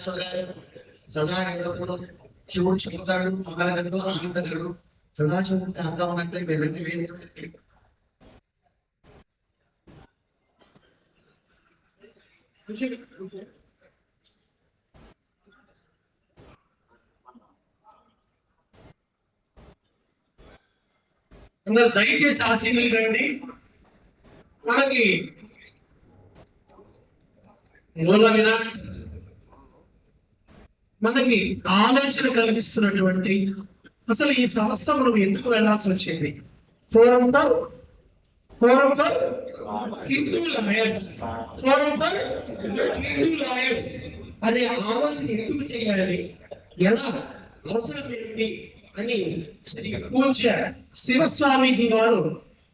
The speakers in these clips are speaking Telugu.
సదాశివ గారు ఎల్లప్పుడు శివుడు చెబుతాడు మగాడు ఆనందగడు సదాశివుడికి అందం అంటే మీరు వెళ్ళి వేదిక అందరు దయచేసి ఆ రండి మనకి మూల విరాట్ మనకి ఆలోచన కలిగిస్తున్నటువంటి అసలు ఈ సంస్థ మనం ఎందుకు వెళ్ళాల్సి వచ్చింది? Forum for forum for Hindu lawyers forum for Hindu lawyers అనే ఆలోచన ఎందుకు చేయాలి ఎలా అవసరం ఏంటి అని శ్రీ పూజ్య శివస్వామీజీ వారు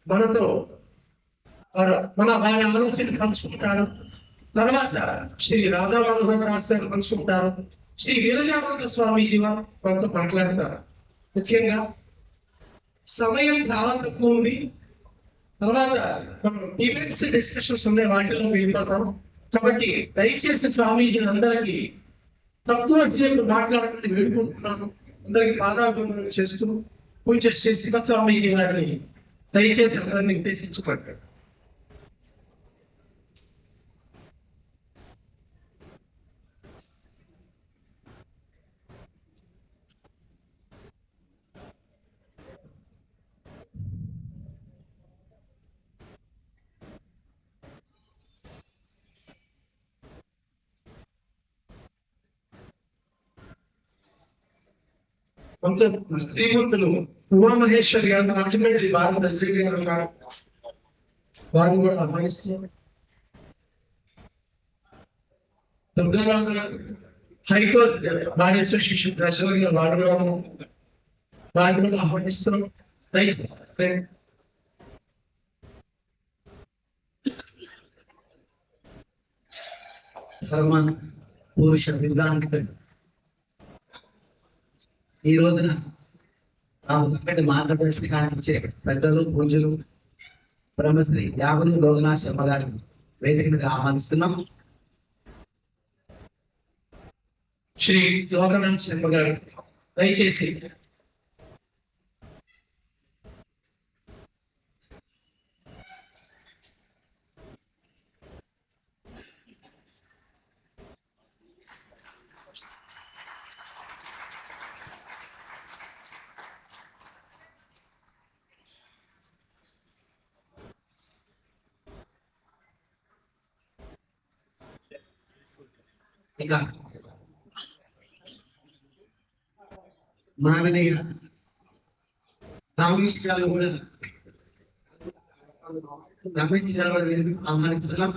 మనతో మన వారి ఆలోచన పంచుకుంటారు. తర్వాత శ్రీ రాధా మనోహర్ రాస్తారు పంచుకుంటారు. శ్రీ వీరజానంద స్వామీజీ వారు మనతో మాట్లాడతారు. ముఖ్యంగా సమయం చాలా తక్కువ ఉంది. తర్వాత మనం ఈవెంట్స్ డిస్కషన్స్ ఉన్నాయి వాటిలో వెళ్ళిపోతాం. కాబట్టి దయచేసి స్వామీజీని అందరికీ తక్కువ సేపు మాట్లాడాలని వేడుకుంటున్నాను అందరికి పాదాభివందనం చేస్తూ పూజ శ్రీ శివస్వామీజీ గారిని దయచేసి అందరిని ఉద్దేశించుకుంటాడు కొంచెం శ్రీమంతులు ఉమామహేశ్వరి గారు రాజమండ్రి భారత ప్రెసిడెంట్ గారు ఉన్నారు వారిని కూడా ఆహ్వానిస్తున్నారు దుర్గారావు గారు హైకోర్టు బార్ అసోసియేషన్ ట్రెజరర్ గారు వారు కూడా వారిని కూడా ఆహ్వానిస్తున్నాం దయచేసి రండి. పరమ పురుష విధాంతుడు ఈ రోజున ఆ చక్కటి మార్గదర్శకాన్ని ఇచ్చే పెద్దలు పూజలు బ్రహ్మశ్రీ యాగులు లోకనాథ్ శర్మ గారి వేదిక మీద ఆహ్వానిస్తున్నాం. శ్రీ లోకనాథ్ శర్మ గారు దయచేసి ఇక మాననీయ రామకృష్ణ గారు కూడా రమేష్ గారు కూడా వేదికకు ఆహ్వానిస్తున్నాం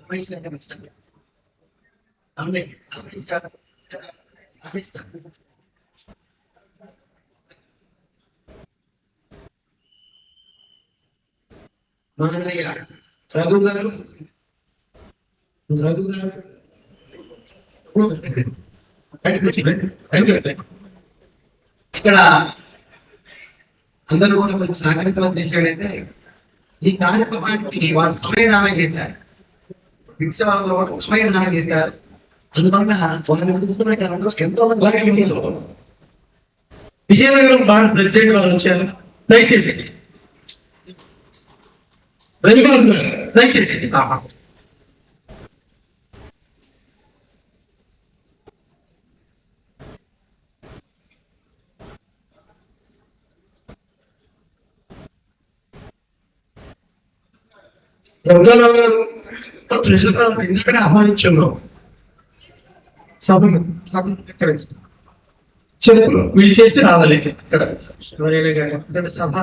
రమేష్ గారు కనిపిస్తారు. అవునే, రమేష్ గారు. రమేష్ గారు. మానయ్య రఘు గారు రఘు గారు ఇక్కడ అందరూ కూడా మనకు సహకరించడం చేశాడంటే ఈ కార్యక్రమానికి వారు సమయదానం చేశారు భిక్ష వాళ్ళు కూడా సమయదానం చేశారు అందువల్ల వాళ్ళు ముందుకున్న అందరూ ఎంతో మంది భాగ్యం విజయనగరం బాండ్ ప్రెసిడెంట్ వాళ్ళు వచ్చారు దయచేసి రవికాంత్ గారు దయచేసి దుర్గారావు గారు ప్రెసిడెంట్ ఎందుకంటే ఆహ్వానించున్నాం సభను సభను విస్తరిస్తాం చెప్పులు. వీళ్ళు చేసి రావాలి. ఇక్కడ. ఎవరైనా కానీ. ఇక్కడ సభ.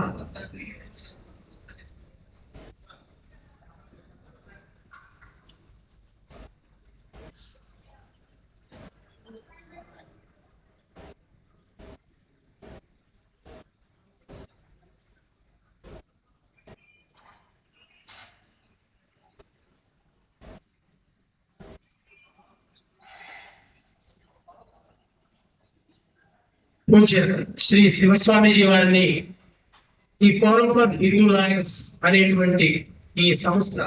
పూజ్య శ్రీ శివస్వామీజీ వారిని ఈ ఫోరం ఫర్ హిందూ లయన్స్ అనేటువంటి ఈ సంస్థ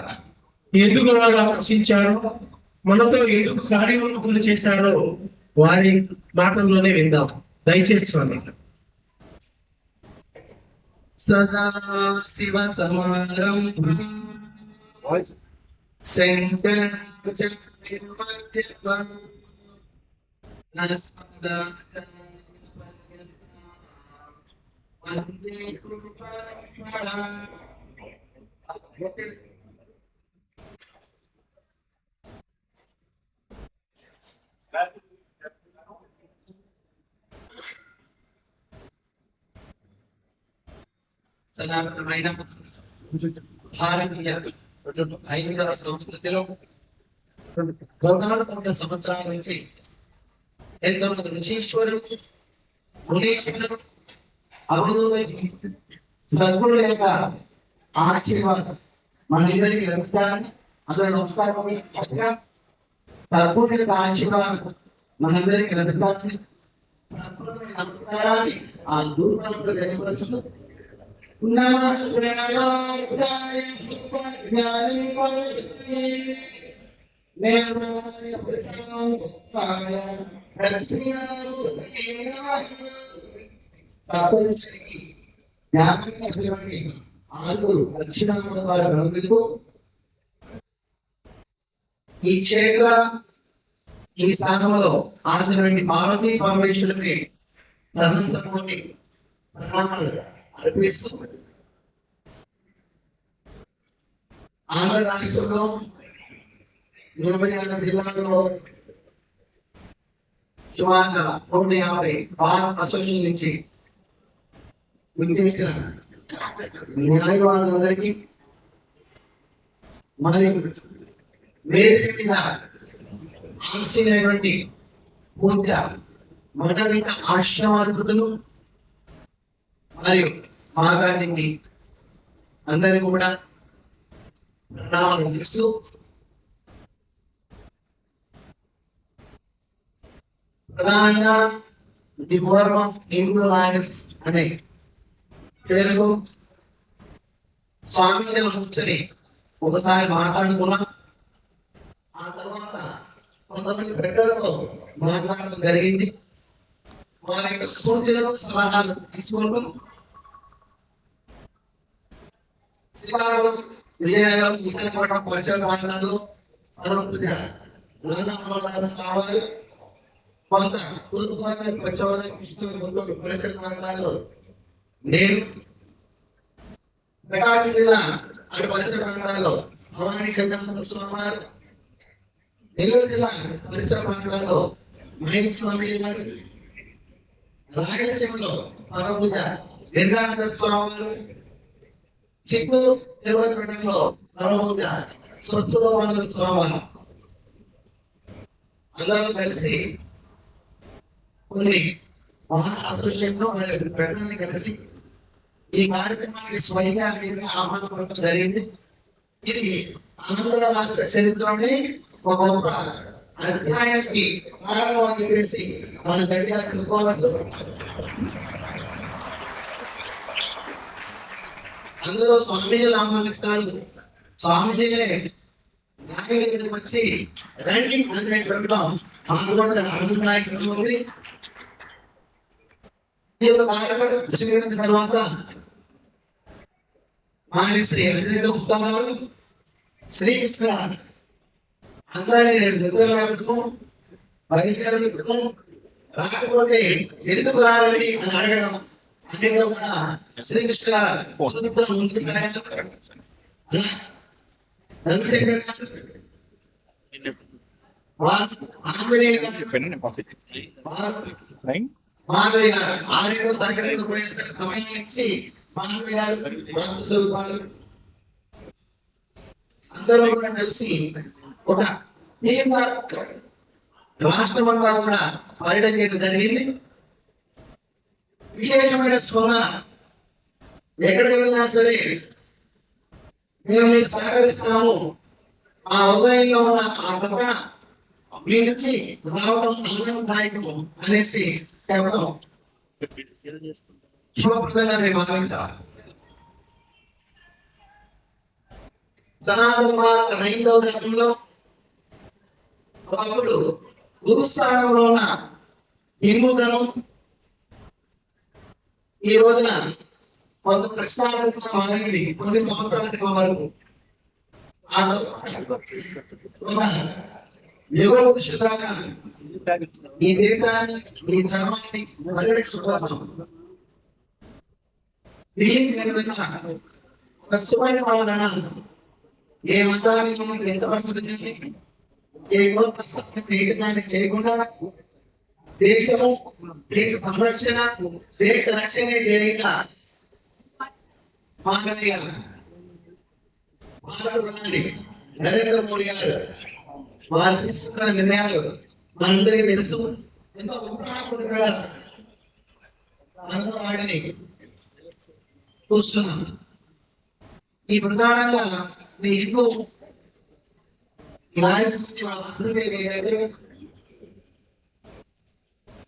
ఎందుకు వాళ్ళు ఆలోచించారో మనతో ఎందుకు కార్యక్రమాలు చేశారో వారి మాటల్లోనే విందాం. దయచేసి స్వామి. సదా శివ సమారం శంకర సనాతనమైన భారతీయ ఐదవ సంస్కృతిలో కోటాను కోట్ల సంవత్సరాల నుంచి ఎంతో మంది ఋషీశ్వరులు మునీశ్వరులు అభివృద్ధి సద్గురు యొక్క ఆశీర్వాదం మనందరికీ నమస్కారం అందరూ నమస్కారం సద్గురు యొక్క ఆశీర్వాదం మనందరికీ నమస్కారం నమస్కారాన్ని ఆ దూరంలో తెలియపరుస్తూ ఈ క్షేత్ర ఈ స్థానంలో ఆసినటువంటి పార్వతీ పరమేశ్వరులకి సహస్రమూర్తి ప్రణామాలు అర్పిస్తూ ఆంధ్ర రాష్ట్రంలో ఇరవై ఆరు జిల్లాల్లో సుమారుగా నూట యాభై బార్ అసోసియేషన్ నుంచి విచ్చేసిన న్యాయవాదులందరికీ మరి వేదిక మీద ఆశీనటువంటి పూజ మొదటి ఆశ్రమాధిపతులు మరియు మాగారికి అందరికీ కూడా ప్రణామాలు తెలుస్తూ ప్రధానంగా the forum of Hindu lions అనే పేరుకు స్వామి కూర్చొని ఒకసారి మాట్లాడుకున్నాం. ఆ తర్వాత కొంతమంది పెద్దలతో మాట్లాడడం జరిగింది. వారి యొక్క సూచనలు సలహాలు తీసుకుంటూ శ్రీకాకుళం విజయనగరం విశాఖపట్నం పరిసర ప్రాంతాల్లో పరమపుగా కావాలి. కొంత తూర్పుగోదావరి పశ్చిమగోదావరి కృష్ణ గుంటూరు పరిసర ప్రాంతాల్లో నేను ప్రకాశం జిల్లా అటు పరిసర ప్రాంతాల్లో భవానీ చంద్రమణ స్వామి నెల్లూరు జిల్లా పరిసర ప్రాంతాల్లో మహేష్ స్వామి వారు రాయలసీమలో పరపూజ నిర్గానంద స్వామి వారు చిత్తూరు తిరువనలో పరపూజ స్వస్థభవన స్వామి వారు అందరూ కలిసి కొన్ని మహాదృశ్యంలో ప్రజల్ని కలిసి ఈ కార్యక్రమానికి స్వయంగా మీరు ఆహ్వానం జరిగింది. ఇది ఆంధ్ర రాష్ట్ర చరిత్రలోనే ఒక గొప్ప అధ్యాయానికి కారణం అని చెప్పేసి మన దగ్గర కనుక్కోవచ్చు అందరూ స్వామిజీలు ఆహ్వానిస్తారు. స్వామీజీలే న్యాయం దగ్గరికి వచ్చి రండి అని పెట్టడం మాకు కూడా అభిప్రాయం ఉంది. ఈ యొక్క కార్యక్రమం స్వీకరించిన తర్వాత మాని శ్రీ అరవింద గుప్తా గారు శ్రీకృష్ణ అందరినీ నేను నిద్రలకు పరికరకు రాకపోతే ఎందుకు రాలని అని అడగడం అనేది కూడా శ్రీకృష్ణ ముందుకు ఆంజనేయ మాధవి గారు ఆరేడు సహకరించబోయిన సమయం ఇచ్చి మాధవి గారు స్వరూపాలు అందరూ కూడా కలిసి ఒక టీమ్ వర్క్ రాష్ట్రమంతా కూడా పర్యటన చేయడం జరిగింది. విశేషమైన స్పందన ఎక్కడికి వెళ్ళినా సరే మేము మీకు సహకరిస్తాము. ఆ ఉదయంలో ఉన్న ఆ తపన మీ నుంచి రావడం ఆనందదాయకము అనేసి చెప్పడం. శుభప్రదంగా నేను భావించాలి సనాతన భారత హైందవ ధర్మంలో ఒకప్పుడు గురుస్థానంలో ఉన్న హిందూ ధర్మం ఈ రోజున కొంత ప్రశ్నార్థంగా మారింది. కొన్ని సంవత్సరాల క్రితం వరకు ఆ ఈ దేశాన్ని ఈ ధర్మాన్ని పరిరక్షణ కోసం దీనికి ఒక సుమైన పాలన ఏ మతాన్ని మనం ఎంతవరకు ఏ కుల ప్రస్తావన చేయకుండా దేశము దేశ సంరక్షణ దేశ రక్షణ చేయగా మానవీయ భారత ప్రధాని నరేంద్ర మోడీ గారు వారు తీసుకున్న నిర్ణయాలు మనందరికీ తెలుసు. ఎంతో ఉత్సాహపడుతున్నారు మనం వాటిని చూస్తున్నాం ఈ ప్రధానంగా ఈ ఇల్లు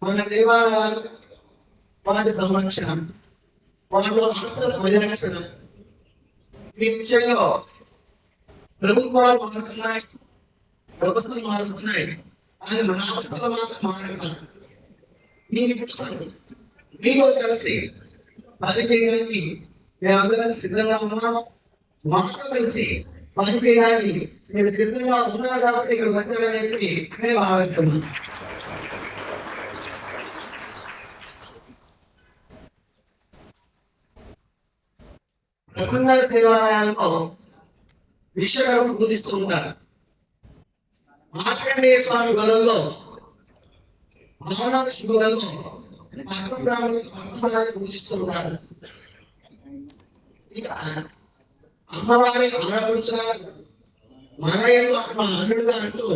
మన దేవాలయాలు వాటి సంరక్షణ వాటి పరిరక్షణ. ఈ విషయంలో ప్రభుత్వాలు మారుతున్నాయి వ్యవస్థలు మారుతున్నాయి అది మన అవస్థలు మాత్రం మారడం మీరు చూస్తారు మీలో కలిసి పని చేయడానికి మేమందరం సిద్ధంగా ఉన్నాము మాతో మంచి పని చేయడానికి మీరు సిద్ధంగా ఉన్నారు కాబట్టి ఇక్కడ వచ్చారని చెప్పి మేము భావిస్తున్నాం రఘునాథ దేవాలయాల్లో విశ్వకర్మ పూజిస్తూ ఉంటారు. మార్కండేయ స్వామి గులంలో భావనాథ శివులలో పద్మబ్రాహ్మణులు పూజిస్తూ ఉంటారు. అమ్మవారి ఆడపడుచుగా మనయంలో ఆత్మ అన్నుడుగా అంటూ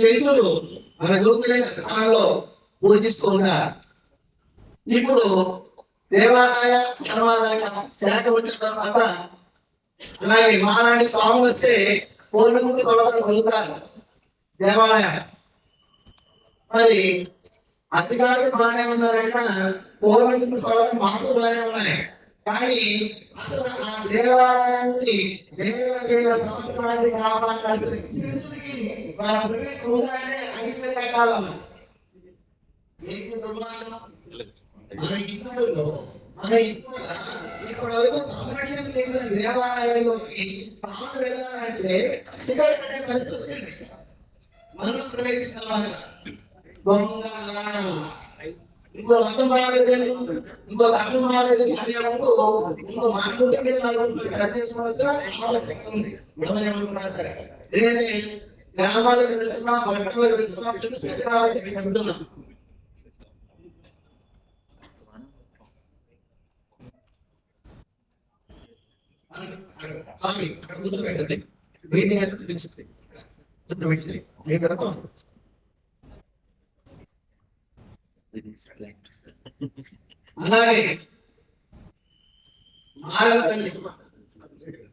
చైతులు మన దూతలైన స్థానంలో పూజిస్తూ ఉంటారు ఇప్పుడు దేవాలయ ధర్మాదాయ శాఖ వచ్చిన తర్వాత అలాగే మాలాంటి స్వామి వస్తే పూర్ణముఖి కొలతలు కలుగుతారు దేవాలయ. మరి అధికారులు బాగానే ఉన్నారు? ఇక్కడ పూర్ణముఖి కొలతలు మాకు బాగానే ఉన్నాయి. కానీ అసలు ఆ దేవాలయాన్ని దేవాలయ సంవత్సరానికి కావాలంటే వాళ్ళ ఐదు కట్టాలన్న ఏంటి దుర్మార్గం మన ఇంట్లో మన ఇంట్లో ఇప్పటి సంరక్షణ చేసిన దేవాలయంలోకి తాను వెళ్ళాలంటే టికెట్ కట్టే పరిస్థితి వచ్చింది మనం ప్రవేశించాలి దొంగ ఇంకో రసం బాగాలేదు ఇంకో అర్థం బాగాలేదు అనే ఇంకో మాట్లాడే మీద నాకు సరే. ఎందుకంటే గ్రామాలకు వెళ్తున్నాం పట్టణాలకు వెళ్తున్నాం తెలిసి వెళ్తున్నాం. కూర్చోబెట్టండి. మీటింగ్ అయితే కూర్చోబెట్టి నేను పెడతాను అలాగే మారవ తల్లి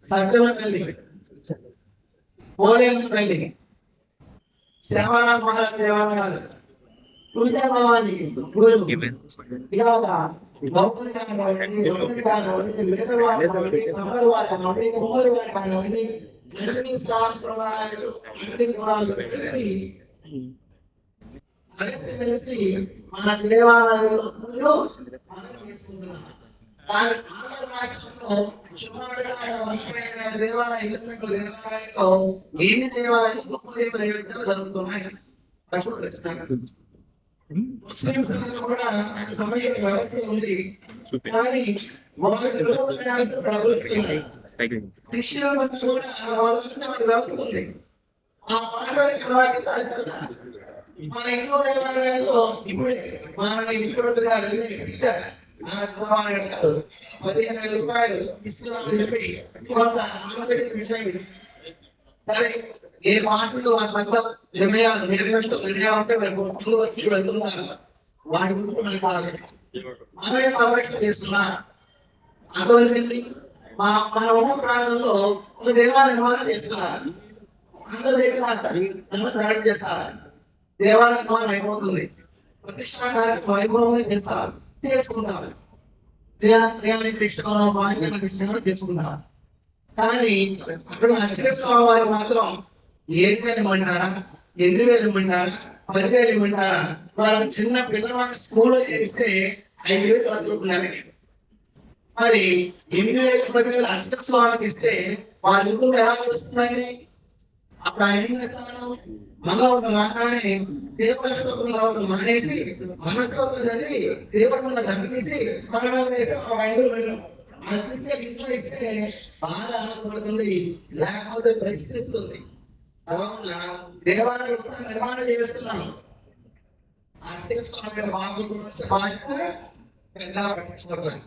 సత్యమ తల్లి పోలేమ తల్లి శ్రవణ మహారాజ్ దేవాలయాలు తులజా భవాని గురువు ఇలాగ భక్తులు కానివ్వండి, భక్తులు కానివ్వండి, వేరే వాళ్ళు కానివ్వండి, కమ్మరి వాళ్ళు కానివ్వండి, కుమ్మరి వాళ్ళు కానివ్వండి, అన్ని సాంప్రదాయాలు అన్ని కులాలు పెట్టి కలిసి మెలిసి మన దేవాలయంలో ఐదు దేవాలయాలు ఎన్ని దేవాలయాలు గొప్ప దేవుల యుద్ధాలు జరుగుతున్నాయి. కష్టపడిస్తున్నారు ముస్లిం సంఘాలు కూడా సమయ వ్యవస్థ ఉంది. కానీ వాళ్ళ విరోధానికి ప్రవర్తిస్తున్నాయి క్రిస్టియన్ మతం కూడా వాళ్ళ విరోధానికి వ్యవస్థ ఉంది. ఆ మాట్లాడే వారికి సాధిస్తున్నారు మన ఇంట్లో ఇప్పుడే మన ఇంటి గారు ఇచ్చారు పదిహేను వేల రూపాయలు ఇస్తున్నామని చెప్పి కొంత విషయం సరే ఏ మాటలు వాటి మధ్య నిర్ణయాలు నిర్ణయం నిర్ణయాలు ఉంటే రేపు వచ్చి వెళ్తున్నారు వాటి గురించి మనకి కాదు మనమే సంరక్షణ చేస్తున్నా. అర్థమైంది మా మన ఉన్న ప్రాణంలో ఒక దేవాలయ నిర్మాణం చేస్తున్నారు. అందరి దగ్గర చేస్తారు. దేవాలయం నిర్మాణం అయిపోతుంది. ప్రతిష్టాకారికి వైభవం చేస్తారు. చేసుకుంటారు. రియాలిటీ ఇష్టం మాన్యతలకు ఇష్టం చేసుకుంటారు. కానీ అక్కడ నచ్చేసుకోవడం వారు మాత్రం ఏడు వేలు ఇమ్మంటారా? ఎనిమిది వేలు ఇమ్మంటారా? పదివేలు ఇమ్మంటారా? వాళ్ళ చిన్న పిల్లవాడు స్కూల్లో చేస్తే ఐదు వేలు చదువుకున్నారు మరి ఎనిమిది వేలు పదివేలు అక్షస్వామికి ఇస్తే వాళ్ళ ఇంట్లో ఎలా వస్తున్నాయి అప్పుడు ఆయన ఏం చేస్తాడు? మనలో ఉన్న రాగానే దేవుడు మానేసి మనతో వెళ్ళి దేవుడు తగ్గించి మన ఐదు ఇంట్లో ఇస్తే బాగా ఆనందపడుతుంది లేకపోతే ప్రశ్నిస్తుంది. కావున దేవాలయం నిర్మాణం చేస్తున్నాం. అధ్యక్షుడు బాబు బాధ్యత పెద్ద పట్టించుకోవట్లేదు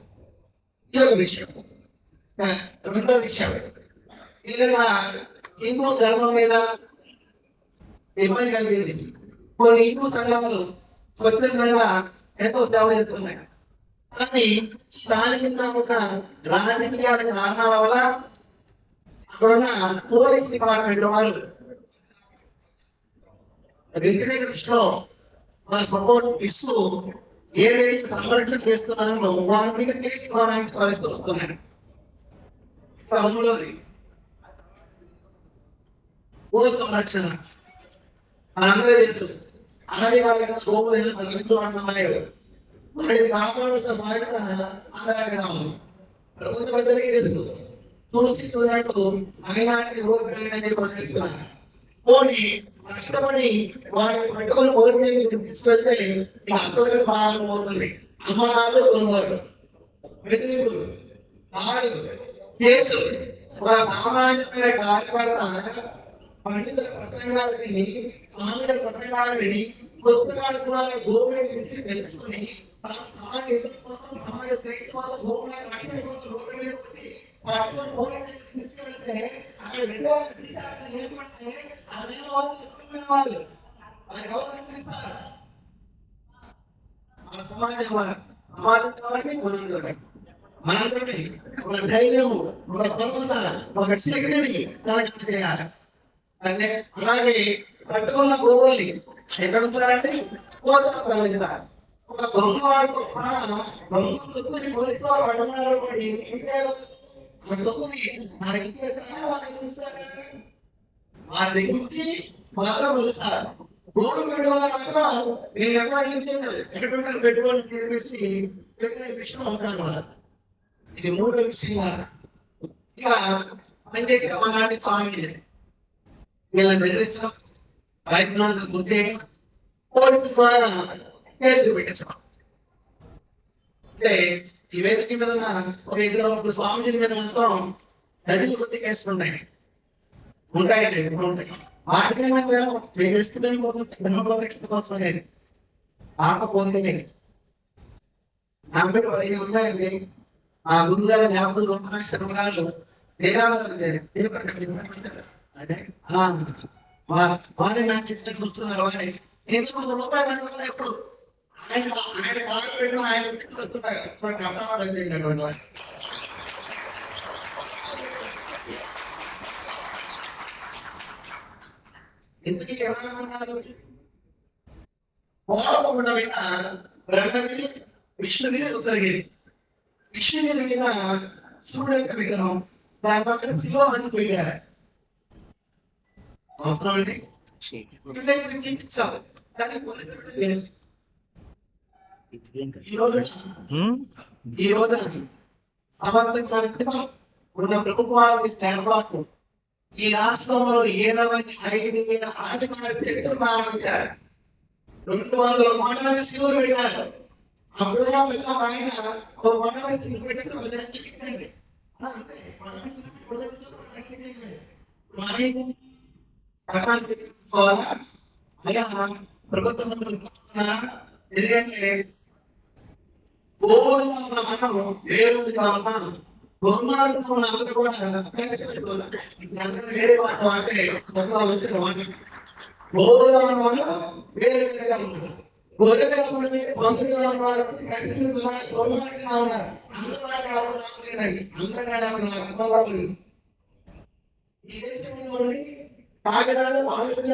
ఇది ఒక విషయం. రెండో విషయం. ఏదైనా హిందూ ధర్మం మీద ఇబ్బంది కలిగింది. కొన్ని హిందూ సంఘములు స్వచ్ఛందంగా ఎంతో సేవ చేస్తున్నాయి. కానీ స్థానికంగా ఉన్న రాజకీయ కారణాల వల్ల అక్కడున్న పోలీస్ డిపార్ట్మెంట్ వాళ్ళు వ్యతిరేక దృష్టిలో మన సపోర్ట్ ఇస్తూ ఏదైతే సంరక్షణ చేస్తున్నారో వారి మీద కేసు బనాయించి వస్తున్నాయి. మూడోది భూ సంరక్షణ మనందరూ తెలుసు. అన్నది వాళ్ళకి సోములు తగ్గించమంటున్నాయి మరి కాపాడాల్సిన బాధ్యత అందరికీ ఉంది. ప్రభుత్వ ప్రజలకి తెలుసు. చూసి చూడట్టు మైనార్టీ ఓటు పోనీ కష్టపడి వారి పట్టుకుని ఓటు తీసుకెళ్తే అసలు ప్రారంభమవుతుంది అమ్మకాలు కొనుగోలు. బెదిరింపులు దాడులు కేసు. ఒక సామాన్యమైన కార్యకర్త పండితుల పత్రంగాలు విని స్వామిల పత్రంగాలు విని కొత్తగా కూడా భూమిని గురించి తెలుసుకుని తన సమాజ హితం కోసం సమాజ శ్రేష్ఠ కోసం భూమిని రక్షణ కోసం భూమిని వచ్చి పట్టుకొని భూమిని తీసుకెళ్తే అక్కడ వెళ్ళే విషయాలు ఏమంటే అదే వాళ్ళు చెప్పుకునే వాళ్ళు. అది ఎవరు రక్షిస్తారు? మన సమాజం వల్ల సమాజం కాబట్టి మనందరం మనందరినీ ఒక ధైర్యం ఒక భరోసా ఒక శక్తిని తనకు చేయాలి. అంటే అలాగే పట్టుకున్న గోవుల్ని ఎక్కడ కోసం తరలిస్తారు ఒక దొంగ వాడితో పోలీసు వాళ్ళు పట్టుకున్నారు దగ్గర నుంచి మాత్రం పిలుస్తారు గోడు మాత్రం నేను ఎక్కడ ఇచ్చాను ఎక్కడ ఉంటాను పెట్టుకోవాలి పెట్టిన విషయం ఉంటాను ఇది మూడో విషయం ఇక పంచాయతీ వీళ్ళని బెదిరించడం బయట గుర్తి పోలీసు ద్వారా కేసులు పెట్టించడం. అంటే ఈ వేదిక మీద ఉన్న ఒక ఇద్దరు ముగ్గురు స్వామిజీ మీద మాత్రం డజన్ కొద్ది కేసులు ఉన్నాయి. ఉంటాయండి ఇప్పుడు ఉంటాయి. వాటికి మేము వేరే కోసం అనేది కాకపోతే నా మీద పదిహేను ఉన్నాయండి ఆ గురుగారు జ్ఞాపకులు ఉన్నాయి శర్మరాజు అదే? వారి నాకు ఇష్టం చూస్తున్నారు వారి. ఎందుకు రూపాయలు అడగాలి ఎప్పుడు? ఆయన ఆయన కాలు పెట్టిన ఆయన వస్తుంటారు అర్థం కష్టపడండి ఎందుకు ఇక్కడ ఏమన్నారు బ్రహ్మగిరి విష్ణుగిరి ఉత్తరగిరి. విష్ణుగిరి మీద విగ్రహం. దాని పక్కన శివ అని పోయారు అవసరం చూపించాలి. ఈ రోజు ఈ రోజు సమర్థించడానికి ఉన్న ప్రభుత్వానికి ఏర్పాటు ఈ రాష్ట్రంలో ఏడవ ఐదు వేల ఆర్థిక చర్చలు ప్రారంభించారు రెండు వందల శివులు పెట్టారు. అప్పుడు ఆయన ఒక మాట పెట్టారు. అయ్యా ప్రభుత్వం ఎందుకంటే ఉన్న మనం వేరు కావున గోమాలకు కూడా వేరే అంటే వాళ్ళు అందరూ కాగితాలు ఆలోచన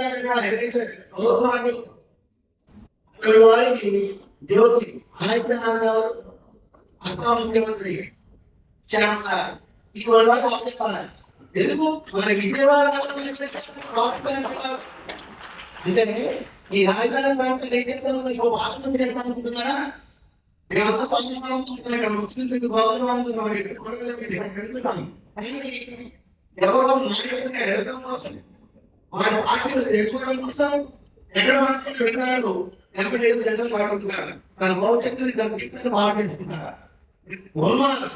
అందరూ వారికి జ్యోతి ఆదిత్యనాథ్ గారు అస్సాం ముఖ్యమంత్రి వాళ్ళు ఎందుకు? మన విజయవాడ అంటే ఈ రాజధాని ప్రాంతం ఏం చెప్తాను ఇంకో భాషను చేస్తానుకుంటున్నారా మేమంతా ముస్లింలకు ఎవరో వారి పార్టీలు తెచ్చుకోవడం కోసం ఎక్కడ మాట్లాడి విన్నాడు ఎనభై ఐదు గంటలు మాట్లాడుతున్నారు తన భవిష్యత్తుని తన జీవితాన్ని మాట్లాడుతున్నారు ఉన్మాదం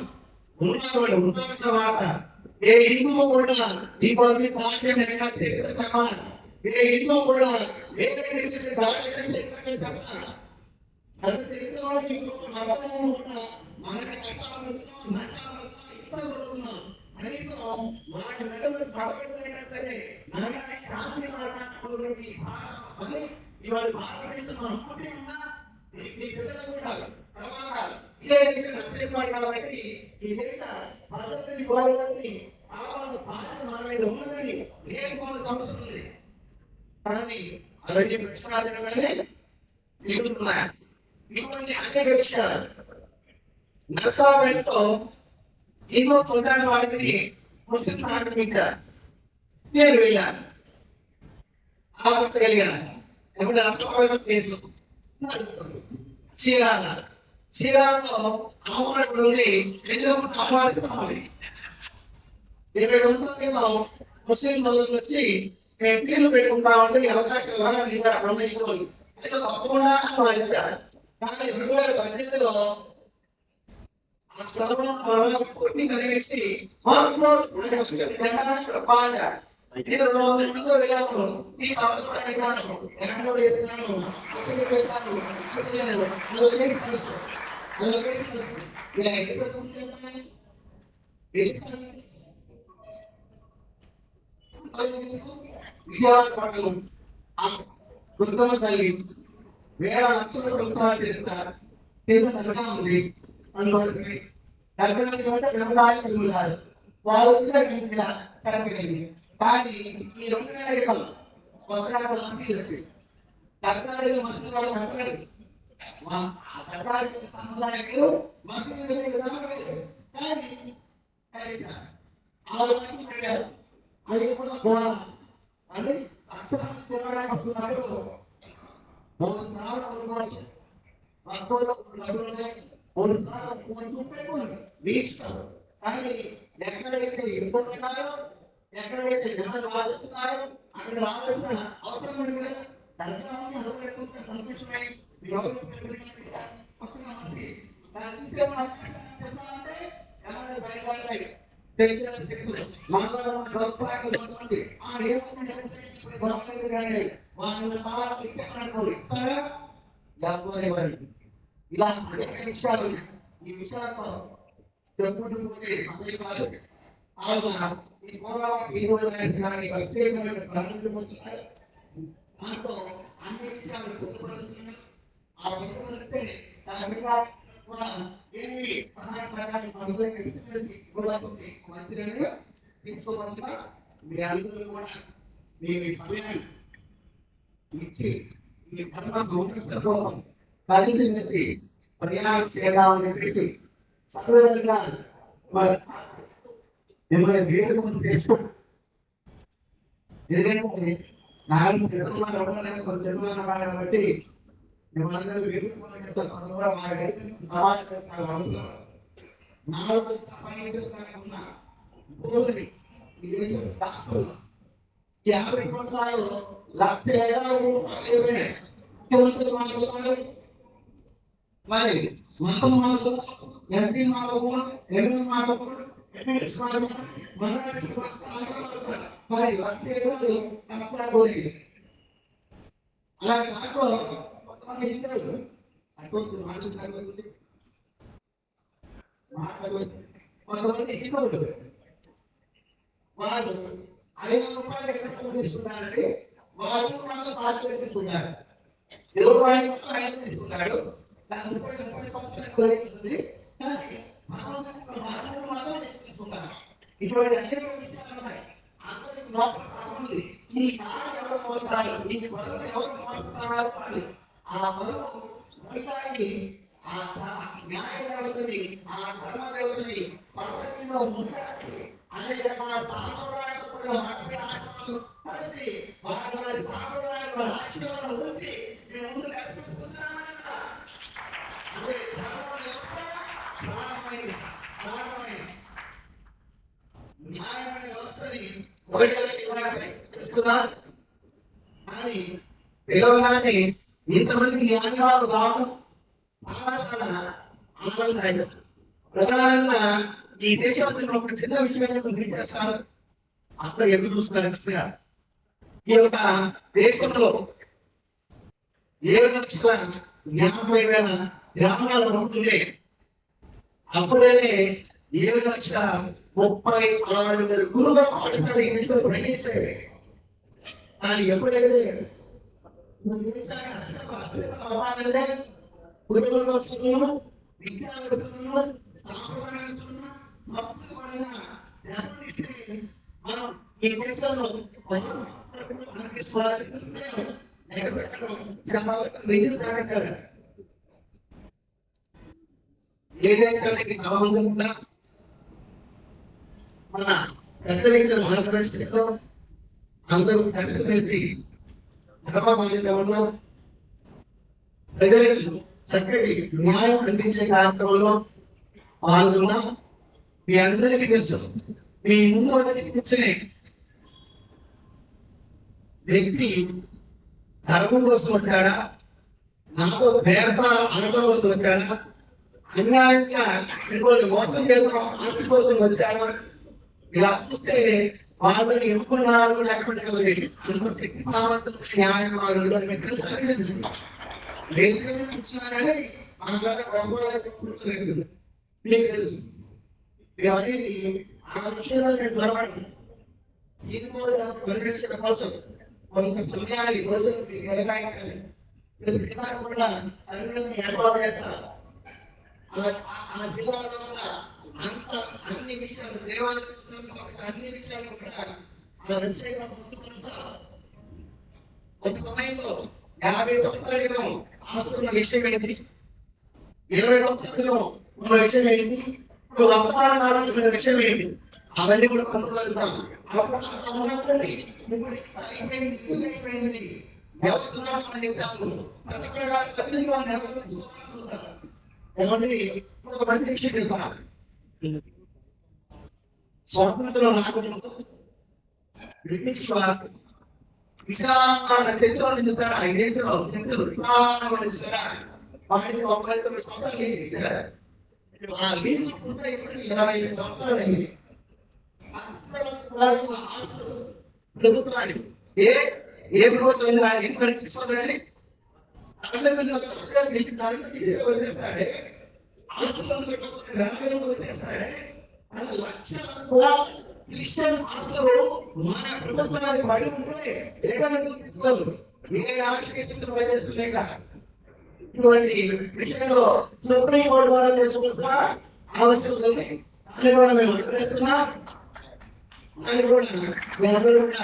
ఉన్మాదం ఏ హిందువు కూడా దీపావళి పార్టీ చెప్పాలి. ఏ హిందువు కూడా వేరే చెప్పాలి. మనకి చట్టాలు కనీసం మనకి మెడలు పడగొట్టైనా సరే మనకి శాంతి మాట్లాడుకోవడానికి అని ఇవాళ భారతదేశం అనుకుంటే ఉన్నా మీ పిల్లలు కూడా తర్వాత ఇదే దేశం కాబట్టి ఈ దేశ పద్ధతిని గౌరవాన్ని మన మీద ఉన్నదని కానీ అవన్నీ మిగులుతున్నాయి అనేక విషయాలు ఎన్నో పొందాని వాళ్ళకి. ముస్లిం ఆక్రమించారు నేను వెళ్ళాను. ఆపించగలిగాను ఎప్పుడు చీరాల. చీరాలలో అమ్మవారి ఉంది ఎదురు అమ్మవారి ఇరవై వందలలో ముస్లిం సోదరులు వచ్చి మేము పేర్లు పెట్టుకుంటామంటే అవకాశం ఇవ్వడానికి ఇంకా గమనించుకోవాలి తప్పకుండా ఆహ్వానించారు కానీ రెండు వేల పద్దెనిమిదిలో ఆ స్థలంలో మనం కొట్టి కలిగేసి నేను రెండు వందల మందితో వెళ్ళాను ఈ సంవత్సరం ఎక్కడ అసలు విజయవాడ ఉత్తమ శైలి వేల లక్షల సంవత్సరాలు చెప్తారు ఉంది. డెబ్బై వ్యవసాయం పెరుగుతారు వారు ఇంట్లో సరిపోయింది కానీ ఈ రెండు వేల క్రితం కొత్తగా మసీదు వచ్చింది కర్ణాటక మసీదు వాళ్ళు కట్టలేదు కర్ణాటక మసీదు కానీ ఆరు మంది పెట్టారు అది కూడా కూడా అక్షరాలు చూడడానికి మూడు సార్లు సార్లు కొంచెం పెట్టుకోండి. మీ ఇష్టం. కానీ ఎక్కడైతే ఇబ్బంది ఉన్నారో ఎక్కడైతే జనాలు వాడుతున్నారో అక్కడ రావాల్సిన అవసరం ఉంది కదా. దర్శనాన్ని అనుకుంటే సంతోషమై పక్కన ఉంది. దాన్ని చెప్పాలంటే ఎవరైనా ఇలా అనేక విషయాలు ఈ విషయాలతో చెప్పుకుంటూ పోతే సమయం కాదు ఈ ఈ రోజు ప్రత్యేకమైన ప్రాణులు పొందుతారు అన్ని విషయాలు గుర్తుపడుతున్నాయి ఆ గుర్తుపడితే దాని మీద కూడా ఏమి సహాయపడడానికి మనకి ఇచ్చినది మంత్రిని మీ అందరూ కూడా మీ సమయాన్ని ఇచ్చి మీ ధర్మ కలిసి మెలిసి ప్రయాణం చేయాలని చెప్పేసి సర్వగా మరి మిమ్మల్ని వేడుకలు చేసుకో ఎందుకంటే నాలుగు తెలుగులో ఎవరైనా కొంచెం తెలుగులో వాళ్ళని బట్టి మిమ్మల్ని వేడుకలు చేస్తారు అందువల్ల వాళ్ళకి సమాజం చాలా అవసరం నాలుగు సంపాదించిన భూమిని ఇది రాష్ట్రం యాభై సంవత్సరాలు లక్ష ఎకరాలు తెలుసు మాట్లాడుతున్నారు మరి మతం మాత్రం ఎంపీ మాత్రం ఎంపీ మాత్రం మరి అలాగే దాంట్లో కొంతమంది అటువంటి కొంతమంది వాళ్ళు ఐదు రూపాయలు ఎక్కడ తీసుకున్నారంటే వాళ్ళు వాళ్ళు పార్టీ తీసుకున్నారు. ఇరవై రూపాయలు తీసుకున్నాడు దాని ముప్పై సంవత్సరాలు మాత్రం ఇటువంటి అనేక విషయాలు ఉన్నాయి అందరికి లోపల ఈ ఎవరు మోస్తారు ఈ బరువు ఎవరు మోస్తున్నారు అని ఆ బరువు ఆ ధ- ఆ ధర్మ ముందాకి అనేక మన కలిసి వారి సాంప్రదాయాల ఉంచి మేము ముందు అంటే ధర్మ వ్యవస్థ ప్రాణమైంది ప్రాణమైంది న్యాయమైన వ్యవస్థని ఒకటిగా ఇవ్వాలని చేస్తున్నారు కానీ పిలవగానే ఇంతమందికి న్యాయవాదులు రావడం చాలా ప్రధానంగా ఈ దేశంలో ఒక చిన్న విషయాన్ని మీరు చేస్తారు అందరూ ఎదురు చూస్తున్నారంటే ఈ యొక్క దేశంలో ఏడు లక్షల యాభై వేల గ్రామాలు ఉంటుంది అప్పుడే ఏడు లక్షల ముప్పై ఆరు వేల గురువులు ఆడుతారు ఈ దేశంలో కానీ ఎప్పుడైతే విద్యార్థులను సాంప్రదాయాలను మనం ఈ దేశంలో చాలా ఏ దేశానికి కావాలన్నా మన పెద్దరికల మహాపరిస్థితిలో అందరూ కలిసి కలిసి ధర్మమార్గంలో ప్రజలకు చక్కటి న్యాయం అందించే కార్యక్రమంలో పాల్గొన్నాం మీ అందరికీ తెలుసు. మీ ముందు వచ్చి కూర్చునే వ్యక్తి ధర్మం కోసం వచ్చాడా? నాతో పేరసాల అనటం కోసం వచ్చాడా? అన్యాయంగా ఇంకోటి మోసం చేద్దాం ఆస్తి కోసం వచ్చాడా ఇలా చూస్తే వాళ్ళని ఎన్నుకున్నారు లేకపోతే శక్తి సామర్థ్యం న్యాయం వాళ్ళు అని మీకు తెలుసా? లేదు తెలుసు. ఆ విషయంలో నేను గొడవడు ఇది కూడా కోసం కొంత సమయాన్ని ప్రతి కూడా ఏర్పాటు చేస్తారు. ఆ- ఆ జిల్లాలో అంత అన్ని విషయాలు దేవాలయం అన్ని విషయాలు కూడా వెబ్సైట్లో ఒక సమయంలో యాభై సంవత్సరాల క్రితం ఆస్తున్న విషయం ఏంటి ఇరవై సంవత్సరాల క్రితం ఉన్న విషయం ఏంటి ఇప్పుడు వర్తమాన కాలంలో విషయం ఏంటి అవన్నీ కూడా కొనుక్కోగలుగుతాం అయిపోయింది, ప్రకారం అన్ని విషయం చెప్తాను స్వాతంత్రం రాకముందు బ్రిటిష్ వారు విశాలమైన చరిత్రను చూసారా చరిత్రలు విశాలమైన చూసారా వాటికి తొంభై తొమ్మిది సంవత్సరాలు అయింది ఆ లీజు ఇరవై ఐదు సంవత్సరాలు అయింది. ప్రభుత్వానికి ఏ ఏ ప్రభుత్వం ఎందుకంటే తీసుకోదండి క్రిస్టియన్ ఆస్తులు మన ప్రభుత్వానికి పడి ఉంటే ఎక్కడ తీసుకోదు ఏ రాజకీయ ఇటువంటి విషయంలో సుప్రీం కోర్టు ద్వారా తెలుసుకోవాల్సిన ఆవశ్యకత ఉంది అని కూడా మేము కూడా మేమందరూ కూడా